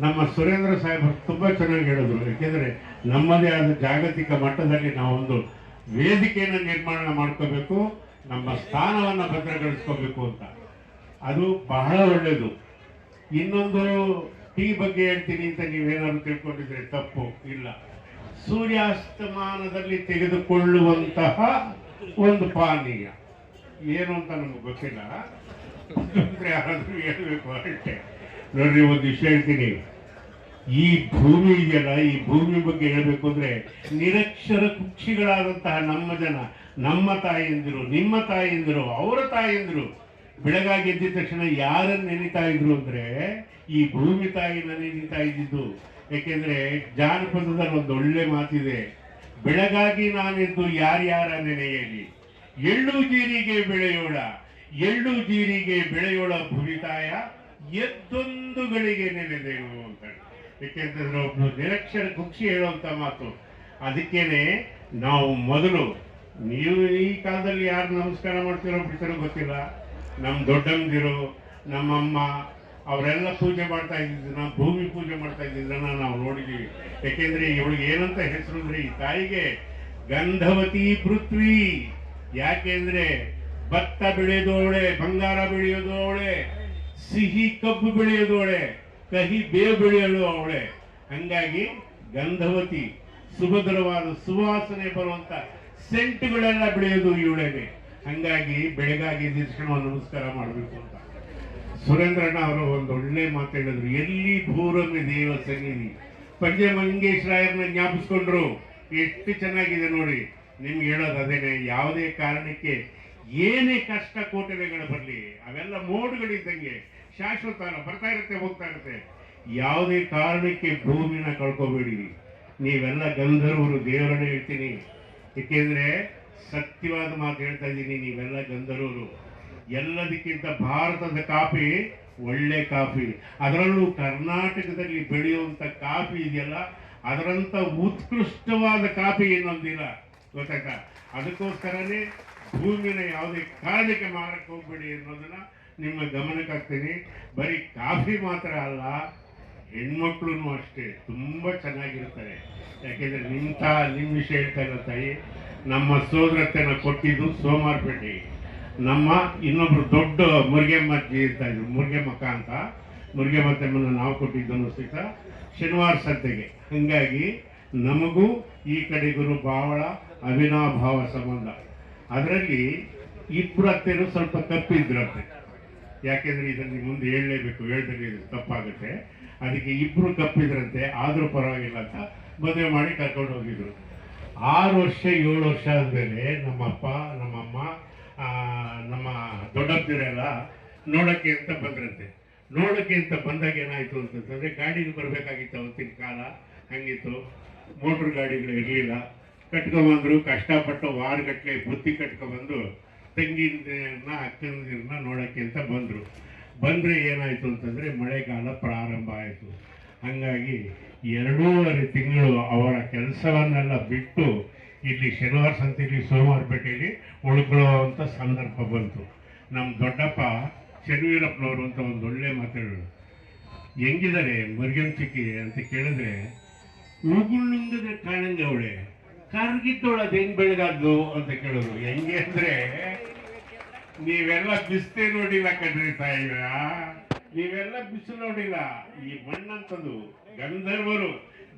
ನಮ್ಮ ಸುರೇಂದ್ರ ಸಾಹೇಬರು ತುಂಬಾ ಚೆನ್ನಾಗಿ ಹೇಳಿದ್ರು. ಯಾಕೆಂದ್ರೆ ನಮ್ಮದೇ ಆದ ಜಾಗತಿಕ ಮಟ್ಟದಲ್ಲಿ ನಾವೊಂದು ವೇದಿಕೆಯನ್ನು ನಿರ್ಮಾಣ ಮಾಡ್ಕೋಬೇಕು, ನಮ್ಮ ಸ್ಥಾನವನ್ನ ಭದ್ರಗೊಳಿಸ್ಕೋಬೇಕು ಅಂತ. ಅದು ಬಹಳ ಒಳ್ಳೆಯದು ಇನ್ನೊಂದು ಟೀ ಬಗ್ಗೆ ಹೇಳ್ತೀನಿ ಅಂತ ನೀವೇನಾದ್ರು ತಿಳ್ಕೊಂಡಿದ್ರೆ ತಪ್ಪು, ಇಲ್ಲ. ಸೂರ್ಯಾಸ್ತಮಾನದಲ್ಲಿ ತೆಗೆದುಕೊಳ್ಳುವಂತಹ ಒಂದು ಪಾನೀಯ. ಏನು ಅಂತ ನಮ್ಗೆ ಗೊತ್ತಿಲ್ಲ. ಯಾರಾದ್ರೂ ಹೇಳ್ಬೇಕು ಅಷ್ಟೇ. ನೋಡ್ರಿ ಒಂದು ವಿಷಯ ಹೇಳ್ತೀನಿ. ಈ ಭೂಮಿ ಇದೆಯಲ್ಲ, ಈ ಭೂಮಿ ಬಗ್ಗೆ ಹೇಳ್ಬೇಕು ಅಂದ್ರೆ ನಿರಕ್ಷರ ಕುಕ್ಷಿಗಳಾದಂತಹ ನಮ್ಮ ಜನ, ನಮ್ಮ ತಾಯಿಯಂದಿರು ನಿಮ್ಮ ತಾಯಿಯಂದಿರು ಅವರ ತಾಯಿಯಂದಿರು ಬೆಳಗಾಗಿ ಎದ್ದಿದ ತಕ್ಷಣ ಯಾರನ್ನ ನೆನೀತಾ ಇದ್ರು ಅಂದ್ರೆ ಈ ಭೂಮಿ ತಾಯಿನ ನೆನೀತಾ ಇದ್ದಿದ್ದು. ಯಾಕೆಂದ್ರೆ ಜಾನಪದದಲ್ಲಿ ಒಂದು ಒಳ್ಳೆ ಮಾತಿದೆ ಬೆಳಗಾಗಿ ನಾನೆದ್ದು ಯಾರ್ಯಾರ ನೆನೆಯಲಿ? ಎಳ್ಳು ಜೀರಿಗೆ ಬೆಳೆಯೋಳ, ಎಳ್ಳು ಜೀರಿಗೆ ಬೆಳೆಯೋಳ ಭೂಮಿತಾಯ ಎದ್ದೊಂದು ಗಳಿಗೆ ನೆನೆದೆವು ಅಂತ ಯಾಕೆಂತಂದ್ರೆ ಒಬ್ಬ ನಿರಕ್ಷರ ಕುಕ್ಷಿ ಹೇಳುವಂತ ಮಾತು. ಅದಕ್ಕೇನೆ ನಾವು ಮೊದಲು, ನೀವು ಈ ಕಾಲದಲ್ಲಿ ಯಾರು ನಮಸ್ಕಾರ ಮಾಡ್ತಿರೋ ಬಿಡ್ತಾರೋ ಗೊತ್ತಿಲ್ಲ. ನಮ್ಮ ದೊಡ್ಡಂದಿರು ನಮ್ಮಮ್ಮ ಅವರೆಲ್ಲ ಪೂಜೆ ಮಾಡ್ತಾ ಇದ್ದಿದ್ದನ್ನ ಭೂಮಿ ಪೂಜೆ ಮಾಡ್ತಾ ಇದ್ದಿದ್ದನ್ನ ನಾವು ನೋಡಿದ್ದೀವಿ ಯಾಕೆಂದ್ರೆ ಇವಳಿಗೆ ಏನಂತ ಹೆಸರು ಅಂದ್ರೆ, ಈ ತಾಯಿಗೆ ಗಂಧವತಿ ಪೃಥ್ವಿ. ಯಾಕೆಂದ್ರೆ ಭತ್ತ ಬೆಳೆಯೋದವಳೆ ಬಂಗಾರ ಬೆಳೆಯೋದವಳೆ ಸಿಹಿ ಕಬ್ಬು ಬೆಳೆಯೋದು ಅವಳೆ, ಕಹಿ ಬೇ ಬೆಳೆಯಲು ಅವಳೆ. ಹಂಗಾಗಿ ಗಂಧವತಿ, ಸುಭದ್ರವಾದ ಸುವಾಸನೆ ಬರುವಂತ ಸೆಂಟ್ಗಳೆಲ್ಲ ಬೆಳೆಯೋದು ಇವಳೇನೆ ಹಂಗಾಗಿ ಬೆಳಗಾಗಿ ದಿರ್ಶನ ನಮಸ್ಕಾರ ಮಾಡಬೇಕು ಅಂತ. ಸುರೇಂದ್ರಣ್ಣ ಅವರು ಒಂದು ಒಳ್ಳೆ ಮಾತಾಡಿದ್ರು ಎಲ್ಲಿ ಭೂರಮಿ ದೇವ ಸನ್ನಿಧಿ? ಪಂಜೆ ಮಂಗೇಶ್ವರಾಯರ್ನ ಜ್ಞಾಪಿಸ್ಕೊಂಡ್ರು. ಎಷ್ಟು ಚೆನ್ನಾಗಿದೆ ನೋಡಿ. ನಿಮ್ಗೆ ಹೇಳೋದು ಅದೇನೆ, ಯಾವುದೇ ಕಾರಣಕ್ಕೆ ಏನೇ ಕಷ್ಟ ಕೋಟೆಗಳು ಬರಲಿ, ಅವೆಲ್ಲ ಮೋಡ್ಗಳಿದ್ದಂಗೆ ಶಾಶ್ವತ ಅಲ್ಲ ಬರ್ತಾ ಇರುತ್ತೆ, ಹೋಗ್ತಾ ಇರುತ್ತೆ. ಯಾವುದೇ ಕಾರಣಕ್ಕೆ ಭೂಮಿನ ಕಳ್ಕೊಬೇಡಿ. ನೀವೆಲ್ಲ ಗಂಧರ್ವರು, ದೇವರನ್ನೇ ಹೇಳ್ತೀನಿ. ಏಕೆಂದ್ರೆ ಸತ್ಯವಾದ ಮಾತು ಹೇಳ್ತಾ ಇದ್ದೀನಿ, ನೀವೆಲ್ಲ ಗಂಧರ್ವರು. ಎಲ್ಲದಕ್ಕಿಂತ ಭಾರತದ ಕಾಫಿ ಒಳ್ಳೆ ಕಾಫಿ. ಅದರಲ್ಲೂ ಕರ್ನಾಟಕದಲ್ಲಿ ಬೆಳೆಯುವಂಥ ಕಾಫಿ ಇದೆಯಲ್ಲ, ಅದರಂತ ಉತ್ಕೃಷ್ಟವಾದ ಕಾಫಿ ಇನ್ನೊಂದಿಲ್ಲ ಗೊತ್ತಾಯ್ತಾ? ಅದಕ್ಕೋಸ್ಕರನೇ ಭೂಮಿನ ಯಾವುದೇ ಕಾರಣಕ್ಕೆ ಮಾರಕ್ಕೆ ಹೋಗ್ಬೇಡಿ ಅನ್ನೋದನ್ನ ನಿಮ್ಮ ಗಮನಕ್ಕೆ ಹಾಕ್ತೀನಿ ಬರೀ ಕಾಫಿ ಮಾತ್ರ ಅಲ್ಲ ಹೆಣ್ಮಕ್ಳು ಅಷ್ಟೇ, ತುಂಬ ಚೆನ್ನಾಗಿರ್ತಾರೆ ಯಾಕೆಂದರೆ ನಿಂತ ನಿಮ್ಮ ವಿಷಯ ಇಲ್ಲ ತಾಯಿ, ನಮ್ಮ ಸೋದರತೆನ ಕೊಟ್ಟಿದ್ದು ಸೋಮಾರ್ಪೇಟೆ ನಮ್ಮ ಇನ್ನೊಬ್ರು ದೊಡ್ಡ ಮುರುಗೇಮ್ಮಜ್ಜಿ ಇರ್ತಾ ಇದ್ರು ಮುರುಗೇಮಕ್ಕ ಅಂತ. ಮುರುಗೆಮ್ಮತ್ತಮ್ಮನ ನಾವು ಕೊಟ್ಟಿದ್ದನ್ನು ಸಹಿತ ಶನಿವಾರ ಸಂತೆಗೆ. ಹಂಗಾಗಿ ನಮಗೂ ಈ ಕಡೆಗೂ ಬಹಳ ಅವಿನಾಭಾವ ಸಂಬಂಧ. ಅದರಲ್ಲಿ ಇಬ್ಬರು ಅತ್ತೆಯರು ಸ್ವಲ್ಪ ತಪ್ಪಿದ್ರಂತೆ ಯಾಕೆಂದ್ರೆ ಇದನ್ನು ಮುಂದೆ ಹೇಳಲೇಬೇಕು ಹೇಳ್ದಂಗೆ ಇದು ತಪ್ಪಾಗುತ್ತೆ. ಅದಕ್ಕೆ ಇಬ್ರು ಕಪ್ಪಿದ್ರಂತೆ ಆದರೂ ಪರವಾಗಿಲ್ಲ ಅಂತ ಮದುವೆ ಮಾಡಿ ಕರ್ಕೊಂಡು ಹೋಗಿದ್ರು. ಆರು ವರ್ಷ, ಏಳು ವರ್ಷ ಆದಮೇಲೆ ನಮ್ಮಪ್ಪ, ನಮ್ಮಮ್ಮ ನಮ್ಮ ದೊಡ್ಡಪ್ಪರೆಲ್ಲ ನೋಡಕ್ಕೆ ಅಂತ ಬಂದ್ರಂತೆ. ನೋಡಕ್ಕೆ ಅಂತ ಬಂದಾಗ ಏನಾಯ್ತು ಅಂತಂದ್ರೆ ಗಾಡಿಗೆ ಬರಬೇಕಾಗಿತ್ತು ಅವತ್ತಿನ ಕಾಲ, ಹಂಗಿತ್ತು. ಮೋಟ್ರ್ ಗಾಡಿಗಳು ಇರಲಿಲ್ಲ. ಕಟ್ಕೊಂಬಂದ್ರು, ಕಷ್ಟಪಟ್ಟು ವಾರಗಟ್ಟಲೆ ಬುತ್ತಿ ಕಟ್ಕೊಂಬಂದು ತಂಗಿನ ಅಕ್ಕನ ನೋಡಕ್ಕೆ ಅಂತ ಬಂದರು. ಬಂದರೆ ಏನಾಯಿತು ಅಂತಂದರೆ ಮಳೆಗಾಲ ಪ್ರಾರಂಭ ಆಯಿತು. ಹಾಗಾಗಿ ಎರಡೂವರೆ ತಿಂಗಳು ಅವರ ಕೆಲಸವನ್ನೆಲ್ಲ ಬಿಟ್ಟು ಇಲ್ಲಿ ಶನಿವಾರ ಸಂತೆಯಲ್ಲಿ ಸೋಮವಾರಪೇಟೆಯಲ್ಲಿ ಉಳ್ಕೊಳ್ಳುವಂಥ ಸಂದರ್ಭ ಬಂತು. ನಮ್ಮ ದೊಡ್ಡಪ್ಪ ಶನಿವೀರಪ್ಪನವರು ಅಂತ ಒಂದು ಒಳ್ಳೆ ಮಾತಾಡೋರು. ಹೆಂಗಿದ್ದಾರೆ ಮರ್ಗನ್ ಚಿಕ್ಕಿ ಅಂತ ಕೇಳಿದ್ರೆ, ಉಗುಳ್ನುಂಗದ ಕಾಣಂಗ ಅವಳೆ ಕರ್ಗಿದ್ದೋಳ ಹೆಂಗ್ ಬೆಳಗಾದ್ದು ಅಂತ ಕೇಳೋದು. ಹೆಂಗೆ ಅಂದ್ರೆ ನೀವೆಲ್ಲ ಬಿಸ್ತೆ ನೋಡಿಲ್ಲ ಕಣ್ರಿ ತಾಯಿಗ ನೀವೆಲ್ಲ ಬಿಸಿಲು ನೋಡಿಲ್ಲ. ಈ ಮಣ್ಣಂತದ್ದು ಗಂಧರ್ವರು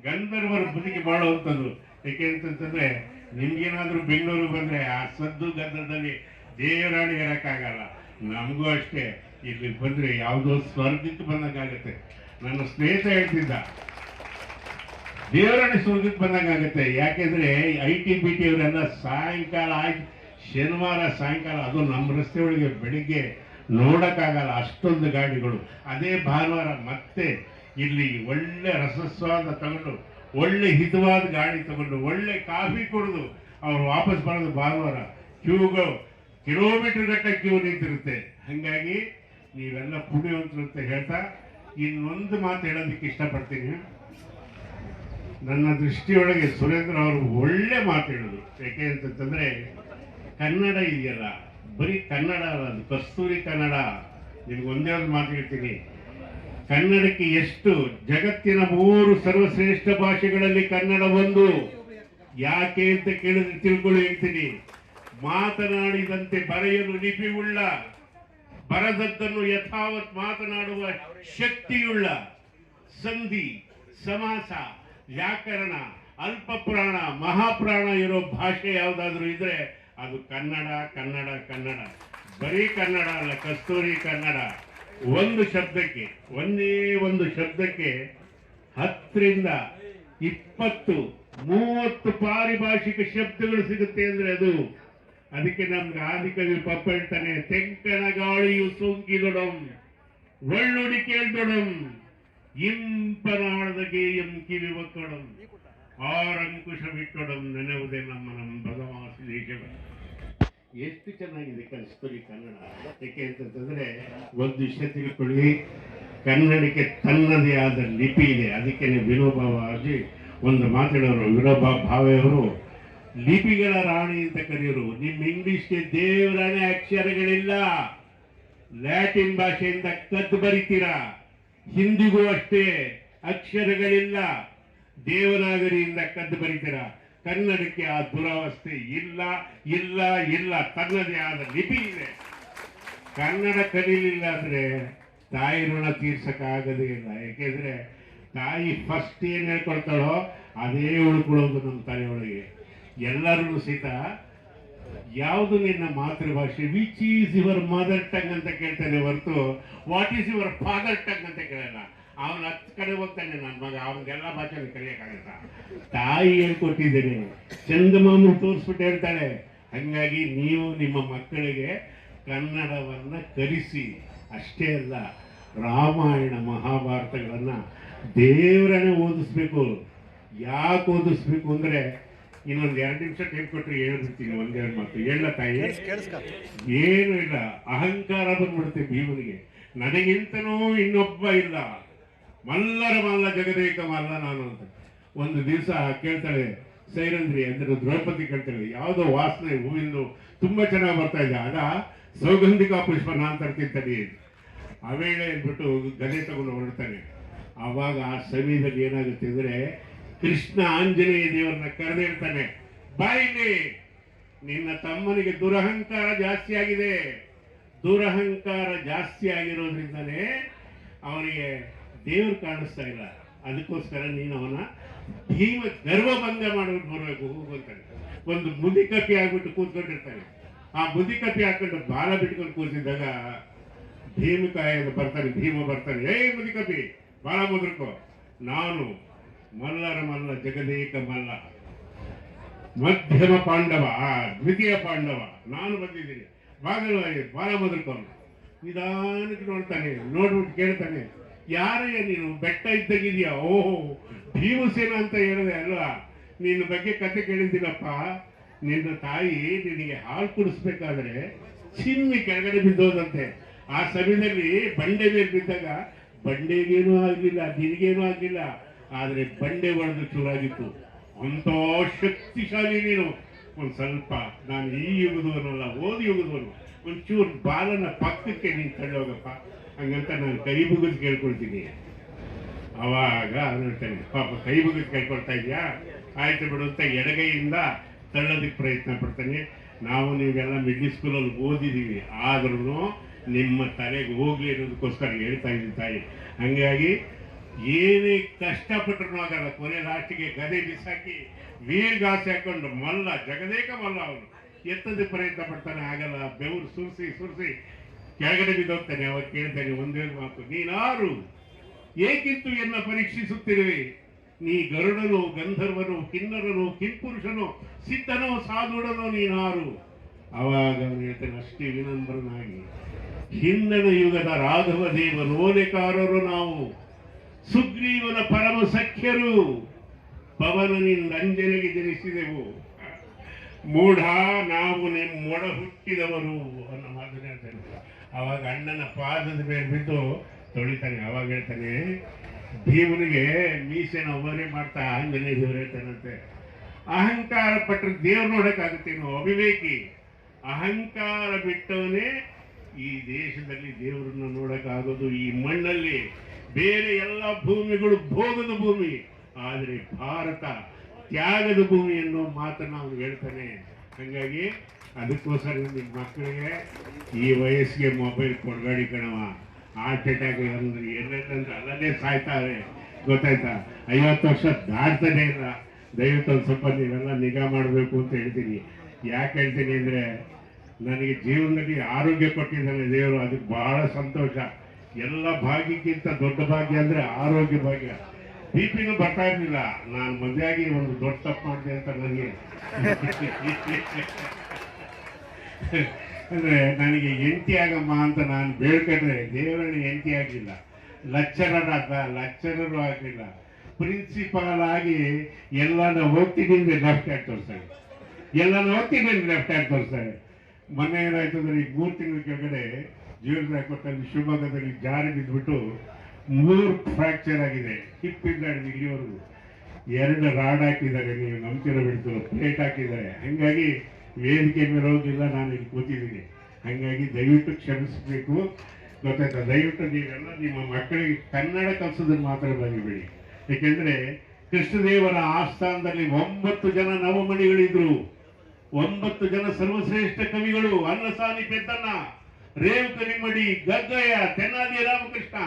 ಗಂಧರ್ವರು ಬದುಕಿ ಮಾಡುವಂಥದ್ದು ಯಾಕೆ ಅಂತಂತಂದ್ರೆ ನಿಮ್ಗೇನಾದ್ರೂ ಬೆಂಗಳೂರು ಬಂದ್ರೆ ಆ ಸದ್ದು ಗಂಧದಲ್ಲಿ ದೇವರಾಣಿ ಇರೋಕ್ಕಾಗಲ್ಲ. ನಮಗೂ ಅಷ್ಟೇ. ಇಲ್ಲಿ ಬಂದ್ರೆ ಯಾವುದೋ ಸ್ವರ್ಗಕ್ಕೆ ಬಂದಂಗಾಗತ್ತೆ. ನನ್ನ ಸ್ನೇಹಿತ ಹೇಳ್ತಿದ್ದ ದೇವರಾಣಿ ಸ್ವರ್ಗಕ್ಕೆ ಬಂದಂಗಾಗತ್ತೆ. ಯಾಕೆಂದ್ರೆ ಐ ಟಿ ಬಿ ಟಿ ಅವರೆಲ್ಲ ಸಾಯಂಕಾಲ ಆಯ್ತು. ಶನಿವಾರ ಸಾಯಂಕಾಲ ಅದು ನಮ್ಮ ರಸ್ತೆ ಒಳಗೆ ಬೆಳಿಗ್ಗೆ ನೋಡಕ್ಕಾಗಲ್ಲ ಅಷ್ಟೊಂದು ಗಾಡಿಗಳು. ಅದೇ ಭಾನುವಾರ ಮತ್ತೆ ಇಲ್ಲಿ ಒಳ್ಳೆ ರಸಸ್ವಾದ ತಗೊಂಡು, ಒಳ್ಳೆ ಹಿತವಾದ ಗಾಡಿ ತಗೊಂಡು, ಒಳ್ಳೆ ಕಾಫಿ ಕುಡಿದು ಅವ್ರು ವಾಪಸ್ ಬರೋದು ಭಾನುವಾರ. ಕ್ಯೂಗಳು ಕಿಲೋಮೀಟರ್ ಗಟ್ಟಲೆ ಕ್ಯೂ ನಿಂತಿರುತ್ತೆ. ಹಂಗಾಗಿ ನೀವೆಲ್ಲ ಪುಣ್ಯವಂತರು ಅಂತ ಹೇಳ್ತಾ ಇನ್ನೊಂದು ಮಾತು ಹೇಳೋದಕ್ಕೆ ಇಷ್ಟಪಡ್ತೀನಿ. ನನ್ನ ದೃಷ್ಟಿಯೊಳಗೆ ಸುರೇಂದ್ರ ಅವರು ಒಳ್ಳೆ ಮಾತಿಡೋದು ಯಾಕೆ ಅಂತಂದ್ರೆ ಕನ್ನಡ ಇದೆಯಲ್ಲ, ಬರೀ ಕನ್ನಡ ಅಲ್ಲ, ಅದು ಕಸ್ತೂರಿ ಕನ್ನಡ. ನಿಮ್ಗೆ ಒಂದೇ ಒಂದು ಮಾತು ಕನ್ನಡಕ್ಕೆ ಎಷ್ಟು, ಜಗತ್ತಿನ ಮೂರು ಸರ್ವಶ್ರೇಷ್ಠ ಭಾಷೆಗಳಲ್ಲಿ ಕನ್ನಡ ಒಂದು. ಯಾಕೆ ಅಂತ ಕೇಳಿದ್ರೆ ತಿಳ್ಕೊಳ್ಳಿ ಹೇಳ್ತೀನಿ. ಮಾತನಾಡಿದಂತೆ ಬರೆಯಲು ಲಿಪಿಯುಳ್ಳ ಬರದದ್ದನ್ನು ಯಥಾವತ್ ಮಾತನಾಡುವ ಶಕ್ತಿಯುಳ್ಳ ಸಂಧಿ, ಸಮಾಸ ವ್ಯಾಕರಣ ಅಲ್ಪ ಪುರಾಣ ಮಹಾಪುರಾಣ ಇರೋ ಭಾಷೆ ಯಾವುದಾದ್ರೂ ಇದ್ರೆ ಅದು ಕನ್ನಡ ಕನ್ನಡ ಕನ್ನಡ. ಬರೀ ಕನ್ನಡ ಅಲ್ಲ, ಕಸ್ತೂರಿ ಕನ್ನಡ. ಒಂದು ಶಬ್ದಕ್ಕೆ, ಒಂದೇ ಒಂದು ಶಬ್ದಕ್ಕೆ ಹತ್ತರಿಂದ ಇಪ್ಪತ್ತು, ಮೂವತ್ತು ಪಾರಿಭಾಷಿಕ ಶಬ್ದಗಳು ಸಿಗುತ್ತೆ ಅಂದ್ರೆ ಅದು. ಅದಕ್ಕೆ ನಮ್ಗೆ ಆದಿಕವಿ ಪಪ್ಪ ಹೇಳ್ತಾನೆ ತೆಂಕನ ಗಾಳಿಯು ಸೋಂಕಿದೊಡಂ ಒಳ್ಳುಡಿ ಕೇಳ್ದೊಡಂ. ಇಂಪನಾಳದ ಗೇಯಂ ಕಿವಿ ಒತ್ತೊಡಂ ಆರಂಕುಶ ಬಿಟ್ಟೊಡಂ ನೆನೆವುದೇ ನಮ್ಮ ನಮ್ಮ ಭಗವಾಸಿ ದೇಶವ. ಎಷ್ಟು ಚೆನ್ನಾಗಿದೆ ಕಸ್ತೂರಿ ಕನ್ನಡ. ಯಾಕೆ ಅಂತಂದ್ರೆ ಒಂದು ವಿಷಯ ತಿಳ್ಕೊಳ್ಳಿ. ಕನ್ನಡಕ್ಕೆ ತನ್ನದೇ ಆದ ಲಿಪಿ ಇದೆ. ಅದಕ್ಕೆ ವಿನೋಬಾ ಒಂದು ಮಾತಾಡೋರು ವಿನೋಬಾ ಭಾವೆಯವರು ಲಿಪಿಗಳ ರಾಣಿ ಅಂತ ಕರೆಯೋರು, ನಿಮ್ಮ ಇಂಗ್ಲಿಷ್ಗೆ ದೇವರಾಣಿ ಅಕ್ಷರಗಳಿಲ್ಲ. ಲ್ಯಾಟಿನ್ ಭಾಷೆಯಿಂದ ಕದ್ದು ಬರಿತೀರಾ? ಹಿಂದಿಗೂ ಅಷ್ಟೇ ಅಕ್ಷರಗಳಿಲ್ಲ. ದೇವನಾಗರಿಯಿಂದ ಕದ್ದು ಬರೀತೀರ. ಕನ್ನಡಕ್ಕೆ ಆ ದುರವಸ್ಥೆ ಇಲ್ಲ ಇಲ್ಲ ಇಲ್ಲ. ತನ್ನದೇ ಆದ ಲಿಪಿ ಇದೆ. ಕನ್ನಡ ಕಲೀಲಿಲ್ಲ ಅಂದ್ರೆ ತಾಯಿ ಋಣ ತೀರ್ಸಕ್ಕಾಗದೇ ಇಲ್ಲ. ಯಾಕೆಂದ್ರೆ ತಾಯಿ ಫಸ್ಟ್ ಏನ್ ಹೇಳ್ಕೊಳ್ತಾಳೋ, ಅದೇ ಉಳ್ಕೊಳ್ಳೋದು ನಮ್ಮ ತಾಯಿಯೊಳಗೆ. ಎಲ್ಲರೂ ಸಹಿತ ಯಾವುದು ನಿನ್ನ ಮಾತೃಭಾಷೆ? Which is your mother tongue ಅಂತ ಕೇಳ್ತಾನೆ ಹೊರತು what is your father tongue ಅಂತ ಕೇಳಲ್ಲ. ಅವನ ಹತ್ತು ಕಡೆ ಹೋಗ್ತಾನೆ ನನ್ನ ಮಗ, ಅವನಿಗೆಲ್ಲ ಭಾಷೆ ಕಲಿಯಕ್ಕಾಗತ್ತ? ತಾಯಿ ಹೇಳ್ಕೊಟ್ಟಿದ್ದೀನಿ. ಚಂದಮಾಮ ತೋರಿಸ್ಬಿಟ್ಟು ಹೇಳ್ತಾಳೆ ಹಂಗಾಗಿ ನೀವು ನಿಮ್ಮ ಮಕ್ಕಳಿಗೆ ಕನ್ನಡವನ್ನ ಕಲಿಸಿ. ಅಷ್ಟೇ ಅಲ್ಲ, ರಾಮಾಯಣ ಮಹಾಭಾರತಗಳನ್ನ ದೇವರನ್ನೇ ಓದಿಸ್ಬೇಕು. ಯಾಕೆ ಓದಿಸ್ಬೇಕು ಅಂದ್ರೆ ಇನ್ನೊಂದು ಎರಡು ನಿಮಿಷ ಟೈಮ್ ಕೊಟ್ಟರೆ ಹೇಳ್ಬಿಡ್ತೀನಿ ಒಂದೆರಡು ಮಾತು. ಹೇಳ ತಾಯಿ. ಏನು ಇಲ್ಲ ಅಹಂಕಾರ ಬಂದ್ಬಿಡುತ್ತೆ ಭೀಮನಿಗೆ. ನನಗಿಂತನೂ ಇನ್ನೊಬ್ಬ ಇಲ್ಲ. ಮಲ್ಲರ ಮಲ್ಲ ಜಗದೇಕ ಮಲ್ಲ ನಾನು ಅಂತ. ಒಂದು ದಿವಸ ಕೇಳ್ತಾಳೆ ಸೈರಂದ್ರಿ ಅಂದ್ರೆ ದ್ರೌಪದಿ ಕೇಳ್ತಾಳೆ ಯಾವುದೋ ವಾಸನೆ ಹೂವಿಂದು ತುಂಬಾ ಚೆನ್ನಾಗಿ ಬರ್ತಾ ಇದೆ. ಅದ ಸೌಗಂಧಿಕ ಪುಷ್ಪ ನಾನ್ ತರ್ತೀನಿ ತಡಿ ಅವೇಳೆ ಅಂದ್ಬಿಟ್ಟು ಗದೆ ತಗೊಂಡು ಹೊರಡ್ತಾನೆ. ಆವಾಗ ಆ ಸಮಯದಲ್ಲಿ ಏನಾಗುತ್ತೆ ಅಂದ್ರೆ ಕೃಷ್ಣ ಆಂಜನೇಯ ದೇವರನ್ನ ಕರೆದಿರ್ತಾನೆ ಬಾಯಿಲಿ ನಿನ್ನ ತಮ್ಮನಿಗೆ ದುರಹಂಕಾರ ಜಾಸ್ತಿ ಆಗಿದೆ. ದುರಹಂಕಾರ ಜಾಸ್ತಿ ಆಗಿರೋದ್ರಿಂದಲೇ ಅವನಿಗೆ ದೇವ್ರು ಕಾಣಿಸ್ತಾ ಇಲ್ಲ. ಅದಕ್ಕೋಸ್ಕರ ನೀನು ಅವನ ಭೀಮ ಗರ್ವಭಂಗ ಮಾಡ್ಬಿಟ್ಟು ಬರಬೇಕು ಹೋಗ್ಬೇಕಂತ ಒಂದು ಮುದಿ ಕಪ್ಪಿ ಆಗ್ಬಿಟ್ಟು ಕೂತ್ಕೊಂಡಿರ್ತಾನೆ. ಆ ಮುದಿ ಕಪ್ಪಿ ಹಾಕೊಂಡು ಬಾಲ ಬಿಟ್ಕೊಂಡು ಕೂತಿದ್ದಾಗ ಭೀಮಕಾಯ ಬರ್ತಾನೆ, ಭೀಮ ಬರ್ತಾನೆ ಏ ಮುದಿ ಕಪ್ಪಿ ಬಾಳ ಮುದ್ರಕೋ, ನಾನು ಮಲ್ಲರ ಮಲ್ಲ ಜಗದೇಕ ಮಲ್ಲ ಮಧ್ಯಮ ಪಾಂಡವ ದ್ವಿತೀಯ ಪಾಂಡವ. ನಾನು ಬಂದಿದ್ದೀನಿ. ಬಾಗಲವಾಗಿ ಬಾಲ ಮೊದಲ್ಕೊಂಡು. ನಿಧಾನಕ್ಕೆ ನೋಡ್ತಾನೆ, ನೋಡ್ಬಿಟ್ಟು ಕೇಳ್ತಾನೆ, ಯಾರಯ್ಯ ನೀನು? ಬೆಟ್ಟ ಇದ್ದಗಿದೀಯಾ? ಓಹೋ, ಭೀಮಸೇನ ಅಂತ ಹೇಳಿದೆ ಅಲ್ವಾ? ನಿನ್ನ ಬಗ್ಗೆ ಕತೆ ಕೇಳಿದ್ದೀನಪ್ಪ. ನಿನ್ನ ತಾಯಿ ನಿನಗೆ ಹಾಲು ಕುಡಿಸ್ಬೇಕಾದ್ರೆ ಚಿಮ್ಮಿ ಕೆಳಗಡೆ ಬಿದ್ದೋದಂತೆ. ಆ ಸಮಯದಲ್ಲಿ ಬಂಡೆ ಮೇಲೆ ಬಿದ್ದಾಗ ಬಂಡೆಗೇನೂ ಆಗಲಿಲ್ಲ, ನಿನಗೇನೂ ಆಗಲಿಲ್ಲ. ಆದ್ರೆ ಬಂಡೆ ಒಡೆದು ಚೂರಾಗಿತ್ತು. ಅಂತ ಶಕ್ತಿಶಾಲಿ ನೀನು. ಒಂದು ಸ್ವಲ್ಪ ನಾನು ಈ ಯುಗದವನಲ್ಲ, ಓದಿ ಯುಗದವನು. ಒಂಚೂರು ಬಾಲನ ಪಕ್ಕಕ್ಕೆ ನೀನು ತಳ್ಳೋಗಪ್ಪ ಹಂಗಂತ ನಾನು ಕೈ ಬುಗಿದು ಕೇಳ್ಕೊಳ್ತೀನಿ. ಅವಾಗ ಹೇಳ್ತಾನೆ ಪಾಪ ಕೈ ಬುಗಿದು ಕೇಳ್ಕೊಳ್ತಾ ಇದೆಯಾ? ಆಯ್ತು ಬಿಡು ಅಂತ ಎಡಗೈಯಿಂದ ತಳ್ಳೋದಕ್ಕೆ ಪ್ರಯತ್ನ ಪಡ್ತಾನೆ. ನಾವು ನೀವೆಲ್ಲ ಮಿಡ್ಲ್ ಸ್ಕೂಲಲ್ಲಿ ಓದಿದ್ದೀವಿ ಆದ್ರೂ ನಿಮ್ಮ ತಲೆಗೆ ಹೋಗ್ಲಿ ಅನ್ನೋದಕ್ಕೋಸ್ಕರ ಹೇಳ್ತಾ ಇದ್ದೀನಿ ತಾಯಿ. ಹಂಗಾಗಿ ಏನೇ ಕಷ್ಟಪಟ್ಟರು ಆಗಲ್ಲ ಕೊನೆ ಲಾಸ್ಟಿಗೆ ಗದೆ ಬಿಸಾಕಿ ವೀರ್ಗಾಸಿ ಹಾಕೊಂಡು ಮಲ್ಲ, ಜಗದೇಕ ಮಲ್ಲ ಅವನು. ಎತ್ತದ ಪ್ರಯತ್ನ ಪಡ್ತಾನೆ, ಆಗಲ್ಲ, ಬೆವರು ಸುರಿಸಿ ಸುರಿಸಿ ಕೆಳಗಡೆ ಬಿದ್ದೋಗ್ತಾನೆ. ಅವಾಗ ಕೇಳ್ತಾನೆ ಒಂದೇ ಮಾತು, ನೀನಾರು ಏಕಿತ್ತು ಎನ್ನ ಪರೀಕ್ಷಿಸುತ್ತಿರುವೆ? ನೀ ಗರುಡನು, ಗಂಧರ್ವನು, ಕಿನ್ನರನು, ಕಿಂಪುರುಷನು, ಸಿದ್ಧನೋ, ಸಾಧುಡನೋ ನೀನಾರು? ಅವಾಗ ಅವನು ಹೇಳ್ತಾನೆ, ಅಷ್ಟೇ ವಿನಮ್ರನಾಗಿ ಹಿಂದಣ ಯುಗದ ರಾಘವ ದೇವ ರೋಲೆಕಾರರು ನಾವು. ಸುಗ್ರೀವನ ಪರಮ ಸಖ್ಯರು ಪವನನಿಂದ ಅಂಜನೆಗೆ ಜನಿಸಿದೆವು. ಮೂಢ, ನಾವು ನಿಮ್ಮೊಡ ಹುಟ್ಟಿದವರು ಅನ್ನೋ ಮಾತನ್ನ ಹೇಳ್ತಾನೆ ಅವಾಗ ಅಣ್ಣನ ಪಾದದ ಮೇಲೆ ಬಿದ್ದು ತೊಳಿತಾನೆ, ಅವಾಗ ಹೇಳ್ತಾನೆ, ಭೀಮನಿಗೆ ಮೀಸೆನ ಒಬ್ಬರೇ ಮಾಡ್ತಾ ಆಂಜನೇಯ ದೇವರು ಹೇಳ್ತಾನಂತೆ. ಅಹಂಕಾರ ಪಟ್ಟರೆ ದೇವ್ರು ನೋಡಕ್ಕಾಗುತ್ತೇನೋ ಅವಿವೇಕಿ? ಅಹಂಕಾರ ಬಿಟ್ಟವನೇ ಈ ದೇಶದಲ್ಲಿ ದೇವರನ್ನ ನೋಡೋಕ್ಕಾಗೋದು ಈ ಮಣ್ಣಲ್ಲಿ. ಬೇರೆ ಎಲ್ಲ ಭೂಮಿಗಳು ಭೋಗದ ಭೂಮಿ. ಆದರೆ ಭಾರತ ತ್ಯಾಗದ ಭೂಮಿ ಅನ್ನೋ ಮಾತನ್ನು ನಾವು ಹೇಳ್ತಾನೆ. ಹಾಗಾಗಿ ಅದಕ್ಕೋಸ್ಕರ ನಿಮ್ಮ ಮಕ್ಕಳಿಗೆ ಈ ವಯಸ್ಸಿಗೆ ಮೊಬೈಲ್ ಕೊಡಬೇಡಿ ಕಣವ ಹಾರ್ಟ್ ಅಟ್ಯಾಕ್ ಅಂದ್ರೆ ಎಲ್ಲೆಲ್ಲಂದ್ರೆ ಸಾಯ್ತಾರೆ. ಗೊತ್ತಾಯ್ತಾ? ಐವತ್ತು ವರ್ಷ ದಾಟ್ತಾನೆ ಇಲ್ಲ. ದಯವಿಟ್ಟು ಒಂದು ಸ್ವಲ್ಪ ನೀವೆಲ್ಲ ನಿಗಾ ಮಾಡಬೇಕು ಅಂತ ಹೇಳ್ತೀನಿ. ಯಾಕೆ ಹೇಳ್ತೀನಿ ಅಂದರೆ, ನನಗೆ ಜೀವನದಲ್ಲಿ ಆರೋಗ್ಯ ಕೊಟ್ಟಿದ್ದಾನೆ ದೇವರು, ಅದಕ್ಕೆ ಬಹಳ ಸಂತೋಷ. ಎಲ್ಲ ಭಾಗ್ಯಕ್ಕಿಂತ ದೊಡ್ಡ ಭಾಗ್ಯ ಅಂದ್ರೆ ಆರೋಗ್ಯ ಭಾಗ್ಯ. ಬಿ ಪಿನೂ ಬರ್ತಾ ಇರಲಿಲ್ಲ. ನಾನು ಮದುವೆಯಾಗಿ ಒಂದು ದೊಡ್ಡ ತಪ್ಪು ಮಾಡಿದೆ ಅಂತ ನನಗೆ. ಅಂದ್ರೆ ನನಗೆ ಎಂಟಿ ಆಗಮ್ಮ ಅಂತ ನಾನು ಬೇಡ್ಕೊಂಡ್ರೆ ದೇವರನ್ನ ಎಂಟಿ ಆಗಲಿಲ್ಲ. ಲಕ್ಷರರ ಆದ ಲೆಕ್ಚರರು ಆಗಲಿಲ್ಲ. ಪ್ರಿನ್ಸಿಪಾಲ್ ಆಗಿ ಎಲ್ಲನ ಹೋಗ್ತಿದ್ದೀನಿ ಲೆಫ್ಟ್ ಹ್ಯಾಂಡ್ ತೋರಿಸ್ತಾರೆ. ಎಲ್ಲನ ಹೋಗ್ತಿದ್ದೀನಿ ಲೆಫ್ಟ್ ಹ್ಯಾಂಡ್ ತೋರಿಸ್ತಾರೆ. ಮೊನ್ನೆ ಏನಾಯ್ತು ಅಂದ್ರೆ ಈಗ ಮೂರು ತಿಂಗಳ ಕೆಳಗಡೆ ಜೀವನ ಕೊಟ್ಟಲ್ಲಿ ಶಿವಮೊಗ್ಗದಲ್ಲಿ ಜಾರಿ ಬಿದ್ದುಬಿಟ್ಟು ಮೂರು ಫ್ರ್ಯಾಕ್ಚರ್ ಆಗಿದೆ. ಹಿಪ್ಪಿಂದ ಹಿಡಿದು ಇಲ್ಲಿವರೆಗೂ ಎರಡು ರಾಡ್ ಹಾಕಿದ್ದಾರೆ. ನೀವು ನಂಬ್ತಿರೋ ಬಿಡ್ತು ಪ್ಲೇಟ್ ಹಾಕಿದ್ದಾರೆ. ಹಂಗಾಗಿ ವೇದಿಕೆ ಮೇಲೆ ನಾನು ಇಲ್ಲಿ ಕೂತಿದ್ದೀನಿ. ಹಂಗಾಗಿ ದಯವಿಟ್ಟು ಕ್ಷಮಿಸಬೇಕು. ಗೊತ್ತಾಯ್ತಾ? ದಯವಿಟ್ಟು ನೀವೆಲ್ಲ ನಿಮ್ಮ ಮಕ್ಕಳಿಗೆ ಕನ್ನಡ ಕಲಿಸೋದನ್ನು ಮಾತ್ರ ಬರೀಬೇಡಿ ಏಕೆಂದರೆ ಕೃಷ್ಣದೇವರ ಆಸ್ಥಾನದಲ್ಲಿ ಒಂಬತ್ತು ಜನ ನವಮಣಿಗಳಿದ್ರು. ಒಂಬತ್ತು ಜನ ಸರ್ವಶ್ರೇಷ್ಠ ಕವಿಗಳು ಅನ್ನಸಾನಿ ಪೆದ್ದಣ್ಣ ರೇವ್ ಕರಿಮಡಿ ಗದ್ದಯ್ಯ ತೆನ್ನಾದಿ ರಾಮಕೃಷ್ಣ,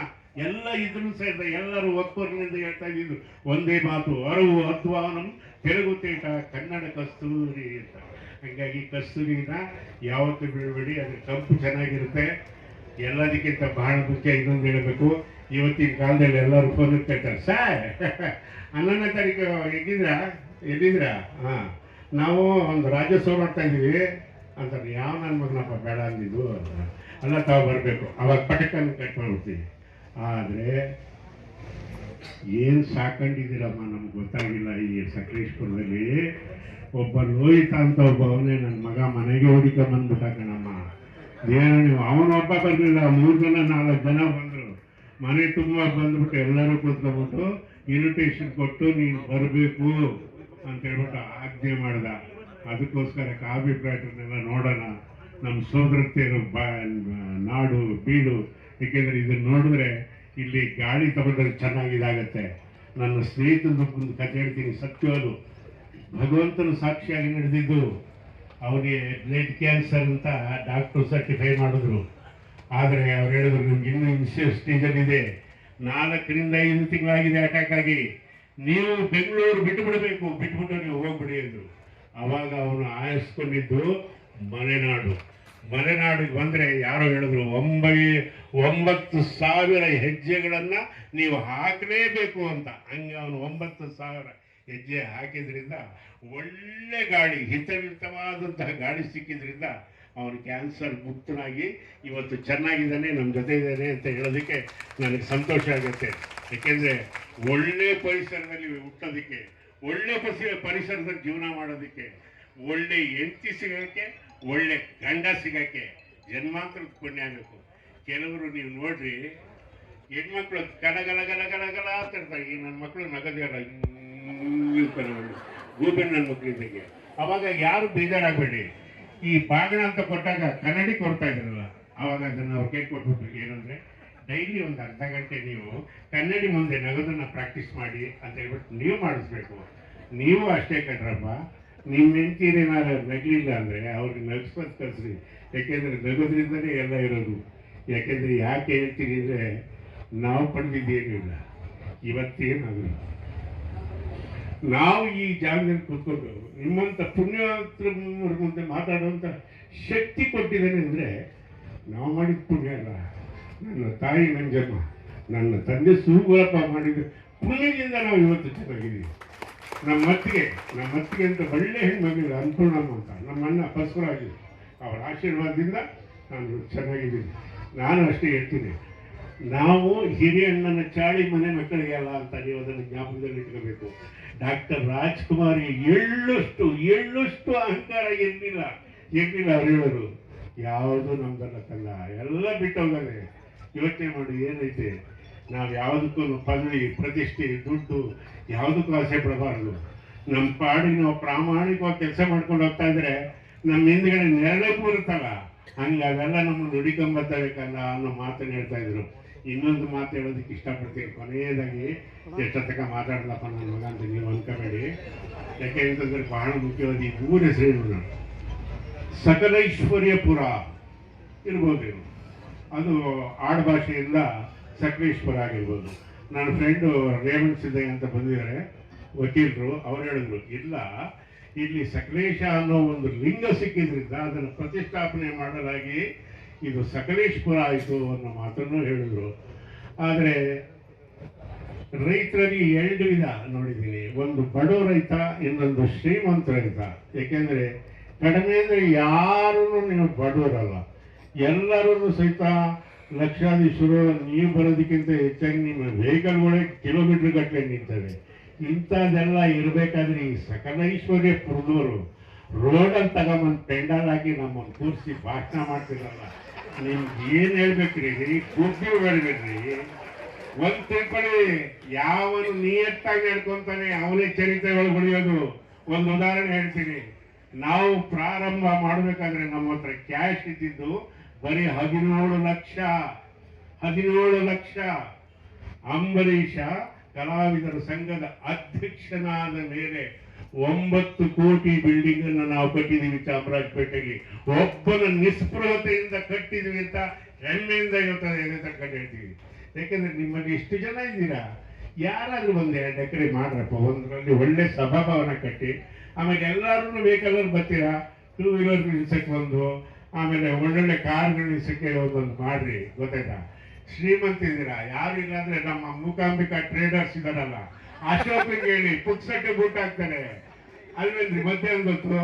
ಎಲ್ಲ ಇದ್ರು ಸೇರಿದ ಎಲ್ಲರೂ ಒತ್ತೂರಿನಿಂದ ಹೇಳ್ತಾ ಇದ್ರು ಒಂದೇ ಮಾತು, ಅರವು ಅಧ್ವಾನಂ ತೆಲುಗು ತೇಟ ಕನ್ನಡ ಕಸ್ತೂರಿ ಅಂತ. ಹಂಗಾಗಿ ಕಸ್ತೂರಿನ ಯಾವತ್ತೂ ಬಿಡಬೇಡಿ ಅದ್ರ ಕಂಪು ಚೆನ್ನಾಗಿರುತ್ತೆ. ಎಲ್ಲದಕ್ಕಿಂತ ಬಹಳ ಮುಖ್ಯ ಇನ್ನೊಂದು ಹೇಳಬೇಕು, ಇವತ್ತಿನ ಕಾಲದಲ್ಲಿ ಎಲ್ಲರೂ ಫೋನ್ ಕೇಳ್ತಾರೆ ಸರ್, ಹನ್ನೊಂದನೇ ತಾರೀಕು ಎಲ್ಲಿದ್ರ ಎಲ್ಲಿದ್ರ ಹಾಂ. ನಾವು ಒಂದು ರಾಜ್ಯೋತ್ಸವ ಮಾಡ್ತಾ ಇದ್ದೀವಿ. ಅಂತಾರೆ ಯಾವ ನನ್ನ ಮಗನಪ್ಪ? ಬೇಡ ಅಂದಿದ್ದು ಅಲ್ಲ, ತಾವು ಬರಬೇಕು. ಅವಾಗ ಪಟಕನ್ನು ಕಟ್ ಆದರೆ, ಏನು ಸಾಕೊಂಡಿದ್ದೀರಮ್ಮ? ನಮ್ಗೆ ಗೊತ್ತಾಗಿಲ್ಲ. ಈ ಸಕಲೇಶ್ಪುರದಲ್ಲಿ ಒಬ್ಬ ಲೋಹಿತ ಅಂತ ಒಬ್ಬ ಅವನೇ ನನ್ನ ಮಗ ಮನೆಗೆ ಹುಡುಕೊಂಬಂದ್ಬಿಟ್ಟ ಕಣಮ್ಮ. ಏನು ನೀವು ಅವನೊಬ್ಬ ಬರಲಿಲ್ಲ ಮೂರು ಜನ, ನಾಲ್ಕು ಜನ ಬಂದರು. ಮನೆ ತುಂಬ ಬಂದ್ಬಿಟ್ಟು ಎಲ್ಲರೂ ಕೂತ್ಕೊಂಡ್ಬಿಟ್ಟು ಇನ್ವಿಟೇಷನ್ ಕೊಟ್ಟು ನೀನು ಬರಬೇಕು ಅಂತ ಹೇಳ್ಬಿಟ್ಟು ಆಜ್ಞೆ ಮಾಡ್ದ. ಅದಕ್ಕೋಸ್ಕರ ಕಾಫಿ ಫ್ಯಾಕ್ಟ್ರಿನೆಲ್ಲ ನೋಡೋಣ. ನಮ್ಮ ಸೋದರತೆಯರು ಬಾ, ನಾಡು, ಬೀಡು. ಏಕೆಂದರೆ ಇದನ್ನು ನೋಡಿದ್ರೆ ಇಲ್ಲಿ ಗಾಳಿ ತಗೊಂಡ್ರೆ ಚೆನ್ನಾಗಿದಾಗತ್ತೆ. ನನ್ನ ಸ್ನೇಹಿತನ ಒಂದು ಕಥೆ ಹೇಳ್ತೀನಿ. ಸತ್ಯವಾದು. ಭಗವಂತನ ಸಾಕ್ಷಿಯಾಗಿ ನಡೆದಿದ್ದು ಅವರಿಗೆ ಬ್ಲಡ್ ಕ್ಯಾನ್ಸರ್ ಅಂತ ಡಾಕ್ಟರ್ ಸರ್ಟಿಫೈ ಮಾಡಿದ್ರು. ಆದರೆ ಅವ್ರು ಹೇಳಿದ್ರು, ನಿಮ್ಗೆ ಇನ್ನೂ ಇನ್ಸಿಯಸ್ ಸ್ಟೇಜಲ್ಲಿದೆ ನಾಲ್ಕರಿಂದ ಐದು ತಿಂಗಳಾಗಿದೆ ಅಟ್ಯಾಕ್ ಆಗಿ. ನೀವು ಬೆಂಗಳೂರು ಬಿಟ್ಟು ಬಿಡಬೇಕು ಬಿಟ್ಬಿಟ್ಟು ನೀವು ಹೋಗ್ಬಿಡಿ, ಅಂದ್ರು. ಅವಾಗ ಅವನು ಆಯಸ್ಕೊಂಡಿದ್ದು ಮಲೆನಾಡು. ಮಲೆನಾಡಿಗೆ ಬಂದರೆ ಯಾರೋ ಹೇಳಿದ್ರು, ಒಂಬೈ, ಒಂಬತ್ತು ಸಾವಿರ ಹೆಜ್ಜೆಗಳನ್ನು ನೀವು ಹಾಕಲೇಬೇಕು ಅಂತ. ಹಂಗೆ ಅವನು ಒಂಬತ್ತು ಸಾವಿರ ಹೆಜ್ಜೆ ಹಾಕಿದ್ರಿಂದ ಒಳ್ಳೆ ಗಾಳಿ ಹಿತಮಿತವಾದಂತಹ ಗಾಳಿ ಸಿಕ್ಕಿದ್ರಿಂದ ಅವನು ಕ್ಯಾನ್ಸರ್ ಮುಕ್ತನಾಗಿ ಇವತ್ತು ಚೆನ್ನಾಗಿದ್ದಾನೆ, ನಮ್ಮ ಜೊತೆ ಇದ್ದಾನೆ ಅಂತ ಹೇಳೋದಕ್ಕೆ ನನಗೆ ಸಂತೋಷ ಆಗುತ್ತೆ. ಏಕೆಂದರೆ ಒಳ್ಳೆ ಪರಿಸರದಲ್ಲಿ ಹುಟ್ಟೋದಕ್ಕೆ ಒಳ್ಳೆ ಪಸಿ ಪರಿಸರದಲ್ಲಿ ಜೀವನ ಮಾಡೋದಕ್ಕೆ, ಒಳ್ಳೆ ಹೆಂಡತಿ ಸಿಗೋಕ್ಕೆ ಒಳ್ಳೆ ಗಂಡ ಸಿಗೋಕ್ಕೆ ಜನ್ಮಾಂತರದ ಪುಣ್ಯ ಆಗಬೇಕು ಕೆಲವರು ನೀವು ನೋಡ್ರಿ, ಹೆಣ್ಮಕ್ಳು ಗಲಗಲ ಗಲ ಗಲ ಗಲ ಗಲ ಅಂತ ಇರ್ತಾರೆ. ಈ ನನ್ನ ಮಕ್ಕಳು ನಗದಿರಲ್ಲ ಗೂಬೆ ನನ್ನ ಮಕ್ಕಳಿದ್ದಾಗೆ ಅವಾಗ ಯಾರು ಬೇಜಾರಾಗಬೇಡಿ. ಈ ಬಾಗಣ ಅಂತ ಕೊಟ್ಟಾಗ ಕನ್ನಡಿ ಕೊಡ್ತಾ ಇದ್ರಲ್ಲ, ಅವಾಗ ಅದನ್ನು ಅವ್ರು ಕೇಳಿ ಏನಂದರೆ ಏನಂದ್ರೆ ಡೈಲಿ ಒಂದು ಅರ್ಧ ಗಂಟೆ ನೀವು ಕನ್ನಡಿ ಮುಂದೆ ನಗದನ್ನ ಪ್ರಾಕ್ಟೀಸ್ ಮಾಡಿ ಅಂತ ಹೇಳ್ಬಿಟ್ಟು ನೀವು ಮಾಡಿಸ್ಬೇಕು. ನೀವು ಅಷ್ಟೇ ಕಣ್ರಪ್ಪ. ನಿಮ್ಮ ಏನಾದ್ರು ನಗಲಿಲ್ಲ ಅಂದರೆ ಅವ್ರಿಗೆ ನಗಿಸ್ಬೋದು ಕಳಿಸ್ರಿ. ಯಾಕೆಂದ್ರೆ ನಗೋದ್ರಿಂದಲೇ ಎಲ್ಲ ಇರೋದು. ಯಾಕೆಂದ್ರೆ ಯಾಕೆ ಹೇಳ್ತೀನಿ ಅಂದರೆ ನಾವು ಪಡೆದಿದ್ದೇನೂ ಇಲ್ಲ. ಇವತ್ತೇನಾಗಲ್ಲ ನಾವು ಈ ಜಾಗದಲ್ಲಿ ಕೂತ್ಕೊಂಡು ನಿಮ್ಮಂಥ ಪುಣ್ಯತ್ರ ಮುಂದೆ ಮಾತಾಡುವಂಥ ಶಕ್ತಿ ಕೊಟ್ಟಿದ್ದೇನೆ ಅಂದರೆ ನಾವು ಮಾಡಿದ ಪುಣ್ಯ ಅಲ್ಲ. ನನ್ನ ತಾಯಿ ನಂಜಮ್ಮ ನನ್ನ ತಂದೆ ಸೂಗುರಪ್ಪ ಮಾಡಿದ ಪುಣ್ಯದಿಂದ ನಾವು ಇವತ್ತು ಚೆನ್ನಾಗಿದ್ದೀವಿ. ನಮ್ಮ ಅತ್ತಿಗೆ ನಮ್ಮ ಅತ್ತಿಗೆ ಅಂತ ಒಳ್ಳೆ ಹೆಣ್ಣು ಮಗಳು ಅನ್ನಪೂರ್ಣಮ್ಮ ಅಂತ ನಮ್ಮ ಅಣ್ಣ ಬಸವರಾಜು ಅವರ ಆಶೀರ್ವಾದದಿಂದ ನಾನು ಚೆನ್ನಾಗಿದ್ದೀನಿ. ನಾನು ಅಷ್ಟೇ ಹೇಳ್ತೀನಿ. ನಾವು ಹಿರಿಯಣ್ಣನ ಚಾಳಿ ಮನೆ ಮಕ್ಕಳಿಗೆ ಅಲ್ಲ ಅಂತ ನೀವು ಅದನ್ನು ಜ್ಞಾಪಕದಲ್ಲಿ ಇಟ್ಕೋಬೇಕು. ಡಾಕ್ಟರ್ ರಾಜ್ಕುಮಾರಿ ಎಳ್ಳಷ್ಟು ಎಳ್ಳಷ್ಟು ಅಹಂಕಾರ ಎಲ್ಲಿಲ್ಲ ಎಲ್ಲಿಲ್ಲ ಅವ್ರು ಹೇಳೋರು ಯಾವುದು ನಮ್ದಲ್ಲ ಕಲ್ಲ. ಎಲ್ಲ ಬಿಟ್ಟೋಗದೆ. ಯೋಚನೆ ಮಾಡಿ ಏನೈತೆ? ನಾವು ಯಾವುದಕ್ಕೂ ಪದವಿ ಪ್ರತಿಷ್ಠೆ, ದುಡ್ಡು ಯಾವುದಕ್ಕೂ ಆಸೆ ಪಡಬಾರ್ದು. ನಮ್ಮ ಪಾಡಿಗೆ ನಾವು ಪ್ರಾಮಾಣಿಕವಾಗಿ ಕೆಲಸ ಮಾಡ್ಕೊಂಡು ಹೋಗ್ತಾ ಇದ್ರೆ ನಮ್ಮ ಹಿಂದ್ಗಡೆ ನೆರಳು ಬರುತ್ತಲ್ಲ ಹಂಗೆ ಅವೆಲ್ಲ ನಮ್ಮನ್ನು ನುಡಿಕೊಂಬತ್ತಬೇಕಲ್ಲ ಅನ್ನೋ ಮಾತನ್ನು ಹೇಳ್ತಾ ಇದ್ರು. ಇನ್ನೊಂದು ಮಾತು ಹೇಳೋದಕ್ಕೆ ಇಷ್ಟಪಡ್ತೀನಿ. ಕೊನೆಯದಾಗಿ ಎಷ್ಟೊತ್ತಕ ಮಾತಾಡ್ಲಪ್ಪ ನನ್ನ ಮಗ ಅಂತ ನೀವು ಅನ್ಕೋಬೇಡಿ. ಯಾಕೆ ಅಂತಂದ್ರೆ ಬಹಳ ಮುಖ್ಯವಾದ ಈ ಊರ ಹೆಸರು ನೋಡಿ ಸಕಲೈಶ್ವರ್ಯಪುರ ಇರ್ಬೋದು. ಅದು ಆಡುಭಾಷೆಯಿಂದ ಸಕಲೇಶ್ವರ ಆಗಿರ್ಬೋದು. ನನ್ನ ಫ್ರೆಂಡು ರೇವಣ್ ಸಿದ್ದಯ್ಯ ಅಂತ ಬಂದಿದ್ದಾರೆ, ವಕೀಲರು, ಅವ್ರು ಹೇಳಿದ್ರು, ಇಲ್ಲ, ಇಲ್ಲಿ ಸಕಲೇಶ ಅನ್ನೋ ಒಂದು ಲಿಂಗ ಸಿಕ್ಕಿದ್ರಿಂದ ಅದನ್ನು ಪ್ರತಿಷ್ಠಾಪನೆ ಮಾಡಲಾಗಿ ಇದು ಸಕಲೇಶ್ಪುರ ಆಯಿತು ಅನ್ನೋ ಮಾತನ್ನು ಹೇಳಿದ್ರು. ಆದರೆ, ರೈತರಲ್ಲಿ ಎರಡು ವಿಧ ನೋಡಿದ್ದೀನಿ. ಒಂದು ಬಡೋ ರೈತ, ಇನ್ನೊಂದು ಶ್ರೀಮಂತ ರೈತ. ಏಕೆಂದರೆ ಕಡಿಮೆ ಅಂದರೆ ಯಾರೂ ನೀವು ಬಡವರಲ್ಲ ಎಲ್ಲರೂ ಸಹಿತ ಲಕ್ಷಾಧೀಶರು ನೀವು ಬರೋದಕ್ಕಿಂತ ಹೆಚ್ಚಾಗಿ ನಿಮ್ಮ ವೆಹಿಕಲ್ಗಳೇ ಕಿಲೋಮೀಟರ್ ಗಟ್ಟಲೆ ನಿಂತವೆ. ಇಂಥದ್ದೆಲ್ಲ ಇರಬೇಕಾದ್ರೆ ಈ ಸಕಲೈಶ್ವರ್ಯ ಪುರದವರು ರೋಡಲ್ಲಿ ತಗೊಂಬಂದು ಪೆಂಡಾಲ್ ಹಾಕಿ ನಮ್ಮನ್ನು ಕೂರಿಸಿ ಭಾಷಣ ಮಾಡ್ತಿರಲ್ಲ. ನಿಮ್ಗೆ ಏನು ಹೇಳ್ಬೇಕ್ರಿ? ಬುದ್ಧಿ ಹೇಳ್ಬೇಕ್ರಿ. ಒಂದ್ ತಿಳ್ಕೊಳ್ಳಿ ಯಾವನು ನಿಯತ್ತಾಗಿ ಹೇಳ್ಕೊತಾನೆ ಅವನೇ ಚರಿತ್ರೆಗಳು ಹೊಡೆಯೋದು ಒಂದು ಉದಾಹರಣೆ ಹೇಳ್ತೀನಿ. ನಾವು ಪ್ರಾರಂಭ ಮಾಡಬೇಕಾದ್ರೆ ನಮ್ಮ ಹತ್ರ ಕ್ಯಾಶ್ ಇದ್ದಿದ್ದು ಬರೀ ಹದಿನೇಳು ಲಕ್ಷ ಹದಿನೇಳು ಲಕ್ಷ. ಅಂಬರೀಷ ಕಲಾವಿದರ ಸಂಘದ ಅಧ್ಯಕ್ಷನಾದ ಮೇಲೆ ಒಂಬತ್ತು ಕೋಟಿ ಬಿಲ್ಡಿಂಗ್ ಅನ್ನು ನಾವು ಕಟ್ಟಿದ್ದೀವಿ ಚಾಮರಾಜಪೇಟೆಗೆ ಒಬ್ಬನ ನಿಸ್ಪೃಹತೆಯಿಂದ ಕಟ್ಟಿದ್ವಿ ಅಂತ ಹೆಮ್ಮೆಯಿಂದ ಇವತ್ತು ತಕ್ಕಂಡು ಹೇಳ್ತೀವಿ ಯಾಕೆಂದ್ರೆ ನಿಮ್ಮಲ್ಲಿ ಎಷ್ಟು ಜನ ಇದ್ದೀರಾ? ಯಾರಾದ್ರೂ ಒಂದು ಎರಡು ಎಕರೆ ಮಾಡ್ರಪ್ಪ, ಒಂದರಲ್ಲಿ ಒಳ್ಳೆ ಸಭಾಭವನ ಕಟ್ಟಿ. ಆಮೇಲೆ ಎಲ್ಲರೂ ಬೇಕಾದ್ರೂ ಬರ್ತೀರಾ? ಟೂ ವೀಲರ್ ನಿಲ್ಸಕ್ಕೆ ಒಂದು ಆಮೇಲೆ ಒಳ್ಳೊಳ್ಳೆ ಕಾರ್ಗಳು ಸಿಕ್ಕಿ ಒಂದೊಂದು ಮಾಡ್ರಿ, ಗೊತ್ತಾಯ್ತಾ? ಶ್ರೀಮಂತ ಇದ್ದೀರಾ? ಯಾರು ಇಲ್ಲ ಅಂದ್ರೆ ನಮ್ಮ ಮೂಕಾಂಬಿಕಾ ಟ್ರೇಡರ್ಸ್ ಇದಾರಲ್ಲ ಅಶೋಕಿಗೆ ಹೇಳಿ, ಪುಕ್ಸಟ್ಟೆ ಬೂಟ್ ಹಾಕ್ತಾರೆ. ಅಲ್ವೇನ್ರಿ, ಮಧ್ಯಾಹ್ನ ಗೊತ್ತು?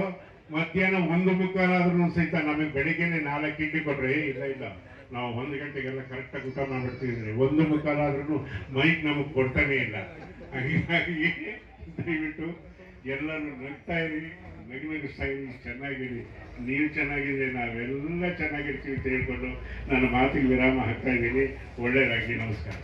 ಮಧ್ಯಾಹ್ನ ಒಂದು ಮುಕ್ಕಾಲಾದ್ರೂ ಸಹಿತ ನಮಗೆ ಬೆಳಿಗ್ಗೆನೆ ನಾಲ್ಕು ಇಡ್ಲಿ ಕೊಡ್ರಿ. ಇಲ್ಲ ಇಲ್ಲ. ನಾವು ಒಂದು ಗಂಟೆಗೆಲ್ಲ ಕರೆಕ್ಟಾಗಿ ಊಟ ಮಾಡ್ಬಿಡ್ತೀವಿ ಒಂದು ಮುಕ್ಕಾಲಾದ್ರೂ ಮೈಕ್ ನಮಗೆ ಕೊಡ್ತಾನೆ ಇಲ್ಲ. ಹಾಗಾಗಿ ದಯವಿಟ್ಟು ಎಲ್ಲರೂ ನಗ್ತಾ ಇರಿ. ನಗಿಸ್ತಾ ಇರಿ ಚೆನ್ನಾಗಿರಿ, ನೀವು ಚೆನ್ನಾಗಿದೆ ನಾವೆಲ್ಲ ಚೆನ್ನಾಗಿರ್ತೀವಿ ಅಂತ ಹೇಳ್ಕೊಂಡು ನನ್ನ ಮಾತಿಗೆ ವಿರಾಮ ಹಾಕ್ತಾ ಇದ್ದೀನಿ. ಒಳ್ಳೆಯದಾಗಿ ನಮಸ್ಕಾರ.